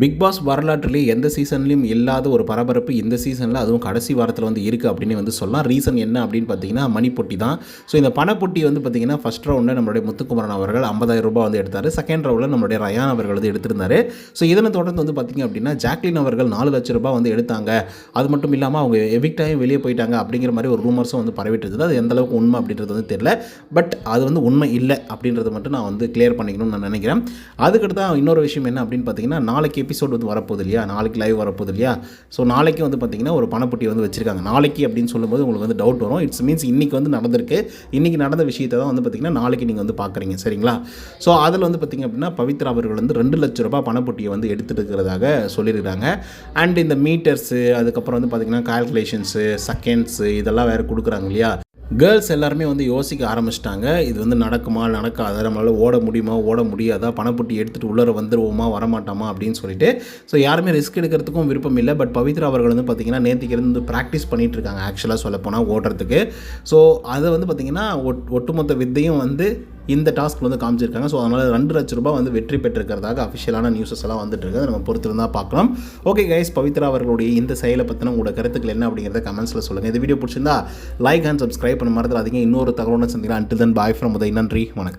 Big pass வரலாற்றிலே எந்த சீசன்லையும் இல்லாத ஒரு பரபரப்பு இந்த சீசனில் அதுவும் கடைசி வாரத்தில் வந்து இருக்குது அப்படின்னு வந்து சொல்லலாம். ரீசன் என்ன அப்படின்னு பார்த்தீங்கன்னா மணிப்பொட்டி தான். ஸோ இந்த பணப்பொட்டி வந்து பார்த்தீங்கன்னா ஃபஸ்ட் ரவுண்டில் நம்மளுடைய முத்துக்குமரன் அவர்கள் 50000 ரூபாய் வந்து எடுத்தார். செகண்ட் ரவுண்டில் நம்மளுடைய ரயான் அவர்கள் வந்து எடுத்திருந்தார். ஸோ இதனை தொடர்ந்து வந்து பார்த்தீங்க அப்படின்னா ஜாக்லின் அவர்கள் நாலு லட்ச ரூபாய் வந்து எடுத்தாங்க. அது மட்டும் இல்லாமல் அவங்க எவிக்டாயும் வெளியே போயிட்டாங்க அப்படிங்கிற மாதிரி ஒரு ரூமர்ஸும் வந்து பரவிட்டு அது எந்த அளவுக்கு உண்மை அப்படின்றது வந்து தெரியல. பட் அது வந்து உண்மை இல்லை அப்படின்றத மட்டும் நான் வந்து கிளியர் பண்ணிக்கணும்னு நான் நினைக்கிறேன். அதுக்கடுத்து தான் இன்னொரு விஷயம் என்ன அப்படின்னு பார்த்தீங்கன்னா நாளைக்கு எபிசோட் வந்து வரப்போகுது இல்லையா? நாளைக்கு லைவ் வரப்போகுது இல்லையா? ஸோ நாளைக்கு வந்து பார்த்தீங்கன்னா ஒரு பணப்பட்டி வந்து வச்சுருக்காங்க. நாளைக்கு அப்படின்னு சொல்லும்போது உங்களுக்கு வந்து டவுட் வரும். இட்ஸ் மீன்ஸ் இன்றைக்கி வந்து நடந்திருக்கு. இன்றைக்கி நடந்த விஷயத்தை தான் வந்து பார்த்தீங்கன்னா நாளைக்கு நீங்கள் வந்து பார்க்குறீங்க சரிங்களா? ஸோ அதில் வந்து பார்த்தீங்க அப்படின்னா பவித்ரா அவர்கள் வந்து ரெண்டு லட்ச ரூபாய் பணப்பட்டியை வந்து எடுத்துட்டு இருக்கிறதாக சொல்லியிருக்காங்க அண்ட் இந்த மீட்டர்ஸு அதுக்கப்புறம் வந்து பார்த்தீங்கன்னா கால்குலேஷன்ஸு செகண்ட்ஸு இதெல்லாம் வேறு கொடுக்குறாங்க இல்லையா? கேர்ள்ஸ் எல்லாருமே வந்து யோசிக்க ஆரம்பிச்சிட்டாங்க. இது வந்து நடக்குமா நடக்காதா நம்மளால் ஓட முடியுமா ஓட முடியாதா பணப்பொட்டி எடுத்துகிட்டு உள்ளர வந்துடுவோமா வரமாட்டோமா அப்படின்னு சொல்லிட்டு ஸோ யாருமே ரிஸ்க் எடுக்கிறதுக்கும் விருப்பம் இல்லை. பட் பவித்ரா அவர்கள் வந்து பார்த்திங்கன்னா நேற்றுக்கு இருந்து ப்ராக்டிஸ் பண்ணிகிட்டு இருக்காங்க ஆக்சுவலாக சொல்லப்போனால் ஓடுறதுக்கு. ஸோ அதை வந்து பார்த்திங்கன்னா ஒட் ஒட்டுமொத்த வித்தையும் வந்து இந்த டாஸ்க் வந்து காமிச்சிருக்காங்க. ஸோ அதனால் ரெண்டு லட்ச ரூபாய் வந்து வெற்றி பெற்றிருக்கிறதாக அஃபிஷியலான நியூஸஸ் எல்லாம் வந்துட்டு இருக்குது அதை நம்ம பொறுத்திருந்தால் பார்க்கலாம் ஓகே கைஸ் பவித்ரா அவர்களுடைய இந்த செயலை பற்றின உங்களோட கருத்துக்கள் என்ன அப்படிங்கிறத கமெண்ட்ஸில் சொல்லுங்கள் இந்த வீடியோ பிடிச்சிருந்தா லைக் அண்ட் சப்ஸ்கிரைப் பண்ண மறந்துடாதீங்க. இன்னொரு தகவலோட சந்திக்கலாம். Until then bye from Uday. நன்றி. வணக்கம்.